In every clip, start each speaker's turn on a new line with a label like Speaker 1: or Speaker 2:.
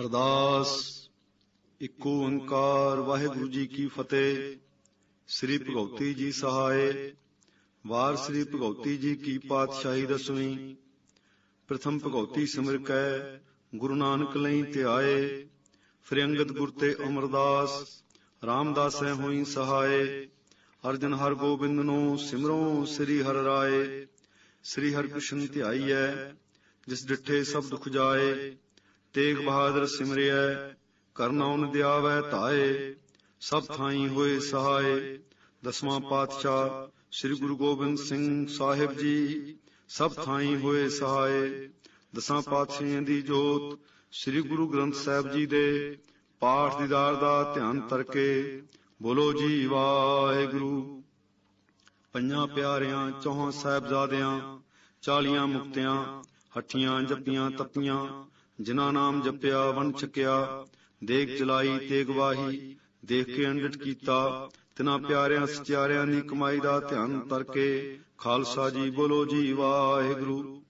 Speaker 1: ਅਰਦਾਸ। ਇੱਕੋ ਓੰਕਾਰ, ਵਾਹਿਗੁਰੂ ਜੀ ਕੀ ਫਤਿਹ। ਸ੍ਰੀ ਭਗਉਤੀ ਜੀ ਸਹਾਏ। ਵਾਰ ਸ੍ਰੀ ਭਗਉਤੀ ਜੀ ਕੀ ਪਾਤਸ਼ਾਹੀ ਦਸਵੀਂ। ਪ੍ਰਥਮ ਭਗਉਤੀ ਸਿਮਰ ਕੈ, ਗੁਰੂ ਨਾਨਕ ਲਈ ਧਿਆਏ। ਫਿਰ ਗੁਰ ਤੇ ਅਮਰਦਾਸ, ਰਾਮਦਾਸ ਹੈ ਹੋਈ ਸਹਾਏ। ਅਰਜਨ ਹਰ ਗੋਬਿੰਦ ਨੂੰ ਸਿਮਰੋ ਸ੍ਰੀ ਹਰਿ ਰਾਏ। ਸ੍ਰੀ ਹਰਿ ਕ੍ਰਿਸ਼ਨ ਧਿਆਈਐ ਜਿਸ ਡਿਠੇ ਸਭ ਦੁਖ ਜਾਏ। ਤੇਗ ਬਹਾਦਰ ਸਿਮਰਿਐ ਕਰਨਾਉਨ ਦਿਆਵੈ ਧਾਏ, ਸਭ ਥਾਈ ਹੋਏ ਸਹਾਏ। ਦਸਵਾਂ ਪਾਤਸ਼ਾਹ ਸ੍ਰੀ ਗੁਰੂ ਗੋਬਿੰਦ ਸਿੰਘ ਸਾਹਿਬ ਜੀ, ਸਭ ਥਾਈ ਹੋਏ ਸਹਾਏ। ਦਸਾਂ ਪਾਤਸ਼ਾਹਾਂ ਦੀ ਜੋਤ ਸ੍ਰੀ ਗੁਰੂ ਗ੍ਰੰਥ ਸਾਹਿਬ ਜੀ ਦੇ ਪਾਠ ਦੀਦਾਰ ਦਾ ਧਿਆਨ ਤਰਕੇ। ਬੋਲੋ ਜੀ ਵਾਹਿਗੁਰੂ। ਪੰਜਾਂ ਪਿਆਰਿਆਂ, ਚੌਹਾਂ ਸਾਹਿਬਜ਼ਾਦਿਆਂ, ਚਾਲੀਆਂ ਮੁਕਤਿਆਂ, ਹੱਠੀਆਂ, ਜੱਪੀਆਂ, ਤਪੀਆਂ ਜਿਨ੍ਹਾਂ ਨਾਮ ਜਪਿਆ, ਵੰਡ ਛਕਿਆ, ਦੇਖ ਚਲਾਈ ਤੇ ਗਵਾਹੀ ਦੇਖ ਕੇ ਅੰਡਟ ਕੀਤਾ, ਤਿਨਾਂ ਪਿਆਰਿਆਂ, ਸਚਿਆਰਿਆਂ ਦੀ ਕਮਾਈ ਦਾ ਧਿਆਨ ਤਰਕੇ, ਖਾਲਸਾ ਜੀ ਬੋਲੋ ਜੀ, ਵਾਹਿਗੁਰੂ।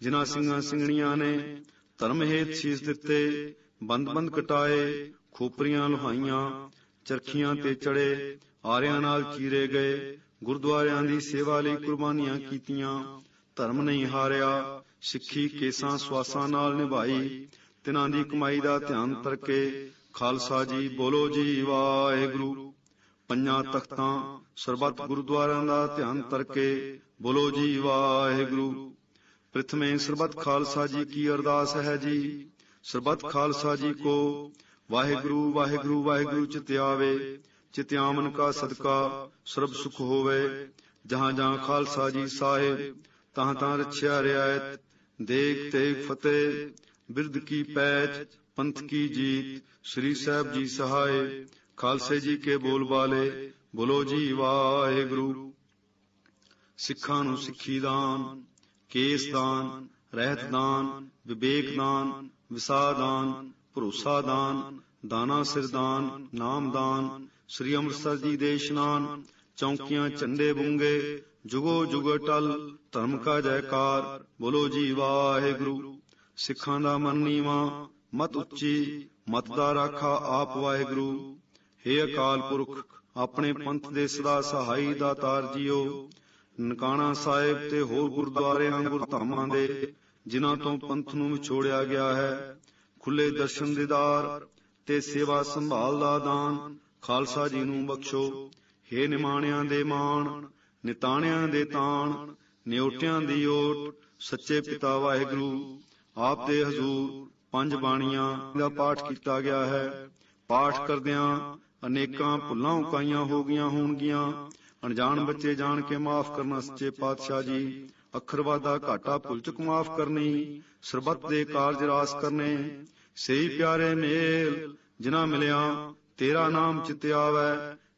Speaker 1: ਜਿਨ੍ਹਾਂ ਸਿੰਘਾਂ ਸਿੰਘਣੀਆਂ ਨੇ ਧਰਮ ਹੇਤ ਸੀਸ ਦਿੱਤੇ, ਬੰਦ ਬੰਦ ਕਟਾਏ, ਖੋਪਰੀਆਂ ਲੁਹਾਈਆਂ, ਚਰਖੀਆਂ ਤੇ ਚੜੇ, ਆਰਿਆਂ ਨਾਲ ਚੀਰੇ ਗਏ, ਗੁਰਦੁਆਰਿਆਂ ਦੀ ਸੇਵਾ ਲਈ ਕੁਰਬਾਨੀਆਂ ਕੀਤੀਆਂ, ਧਰਮ ਨਹੀਂ ਹਾਰਿਆ ਸਿੱਖੀ ਕੇਸਾਂ ਸਵਾਸਾਂ ਨਾਲ ਨਿਭਾਈ। ਤਿਨਾਂ ਦੀ ਕਮਾਈ ਦਾ ਧਿਆਨ ਤਰਕੇ। ਖਾਲਸਾ ਜੀ ਬੋਲੋ ਜੀ, ਵਾਹਿਗੁਰੂ। ਪੰਜਾਂ ਤਖਤਾਂ ਸਰਬੱਤ ਗੁਰਦੁਆਰਿਆਂ ਦਾ ਧਿਆਨ ਤਰਕੇ। ਬੋਲੋ ਜੀ, ਵਾਹਿਗੁਰੂ। ਪ੍ਰਥਮੇ ਸਰਬੱਤ ਖਾਲਸਾ ਜੀ ਕੀ ਅਰਦਾਸ ਹੈ ਜੀ। ਸਰਬੱਤ ਖਾਲਸਾ ਜੀ ਕੋ ਵਾਹਿਗੁਰੂ ਵਾਹਿਗੁਰੂ ਵਾਹਿਗੁਰੂ ਚਿਤਿਆਵੇ। ਚਿਤਿਆਮਨ ਕਾ ਸਦਕਾ ਸਰਬ ਸੁਖ ਹੋਵੇ। ਜਹਾਂ ਜਹਾਂ ਖਾਲਸਾ ਜੀ ਸਾਹਿਬ ਤਾਂ ਤਾਂ ਰਛਿਆ ਰਿਆਇਤ। ਦੇਖ ਤੇਗ ਫਤਿਹ ਬਿਰਦ ਕੀ ਪੈਚ ਪੰਥ ਕੀ ਜੀਤ ਸ੍ਰੀ ਸਾਹਿਬ ਜੀ ਸਹਾਇ ਖਾਲਸੇ ਜੀ ਕੇ ਬੋਲ ਬਾਲੇ ਬੋਲੋ ਜੀ ਵਾਹਿਗੁਰੂ ਸਿੱਖਾਂ ਨੂੰ ਸਿੱਖੀ ਦਾਨ ਕੇਸ ਦਾਨ ਰਹਿਤ ਦਾਨ ਵਿਵੇਕ ਦਾਨ ਵਿਸਾਦਾਨ ਭਰੋਸਾ ਦਾਨ ਦਾਨਾ ਸਿਰਦਾਨ ਨਾਮ ਦਾਨ ਸ੍ਰੀ ਅੰਮ੍ਰਿਤਸਰ ਜੀ ਦੇ ਇਸ਼ਨਾਨ ਚੌਂਕੀਆਂ ਝੰਡੇ ਬੁੰਗੇ, ਜੁਗੋ ਜੁਗ ਟਲ, ਧਰਮ ਕਾ ਜੈਕਾਰ, ਬੋਲੋ ਜੀ ਵਾਹਿਗੁਰੂ। ਸਿੱਖਾਂ ਦਾ ਮਨ ਨੀਵਾ, ਮਤ ਉੱਚੀ, ਮਤ ਦਾ ਰਾਖਾ ਆਪ ਵਾਹਿਗੁਰੂ। ਹੇ ਅਕਾਲ ਪੁਰਖ, ਆਪਣੇ ਪੰਥ ਦੇ ਸਦਾ ਸਹਾਈ ਦਾਤਾਰ ਜੀਓ। ਨਨਕਾਣਾ ਸਾਹਿਬ ਤੇ ਹੋਰ ਗੁਰਦੁਆਰਿਆਂ ਗੁਰਧਾਮਾਂ ਦੇ, ਜਿਨ੍ਹਾਂ ਤੋਂ ਪੰਥ ਨੂੰ ਵਿਛੋੜਿਆ ਗਿਆ ਹੈ। ਖੁੱਲੇ ਦਰਸ਼ਨ ਦੀਦਾਰ ਤੇ ਸੇਵਾ ਸੰਭਾਲ ਦਾ ਦਾਨ, ਖਾਲਸਾ ਜੀ ਨੂੰ ਬਖਸ਼ੋ। ਹੇ ਨਿਮਾਣਿਆਂ ਦੇ ਮਾਣ, ਨਿਤਾਣਿਆਂ ਦੇ ਤਾਣ, ਨਿਉਟਿਆਂ ਦੀ ਓਟ, ਸੱਚੇ ਪਿਤਾ ਵਾਹਿਗੁਰੂ, ਆਪ ਦੇ ਹਜ਼ੂਰ, ਪੰਜ ਬਾਣੀਆਂ ਦਾ ਪਾਠ ਕੀਤਾ ਗਿਆ ਹੈ। ਪਾਠ ਕਰਦਿਆਂ ਅਨੇਕਾਂ ਭੁੱਲਾਂ ਉਕਾਈਆਂ ਹੋ ਗਈਆਂ ਹੋਣਗੀਆਂ। ਅਣਜਾਣ ਬੱਚੇ ਜਾਣ ਕੇ ਮਾਫ ਕਰਨਾ ਸੱਚੇ ਪਾਤਸ਼ਾਹ ਜੀ। ਅੱਖਰਵਾਦਾ ਘਾਟਾ ਭੁੱਲ ਚੁੱਕ ਮਾਫ ਕਰਨੀ, ਸਰਬੱਤ ਦੇ ਕਾਰਜ ਰਾਸ ਕਰਨੇ। ਸਹੀ ਪਿਆਰੇ ਮੇਲ, ਜਿਨ੍ਹਾਂ ਮਿਲਿਆ, ਤੇਰਾ ਨਾਮ ਚਿਤ ਆਵੈ।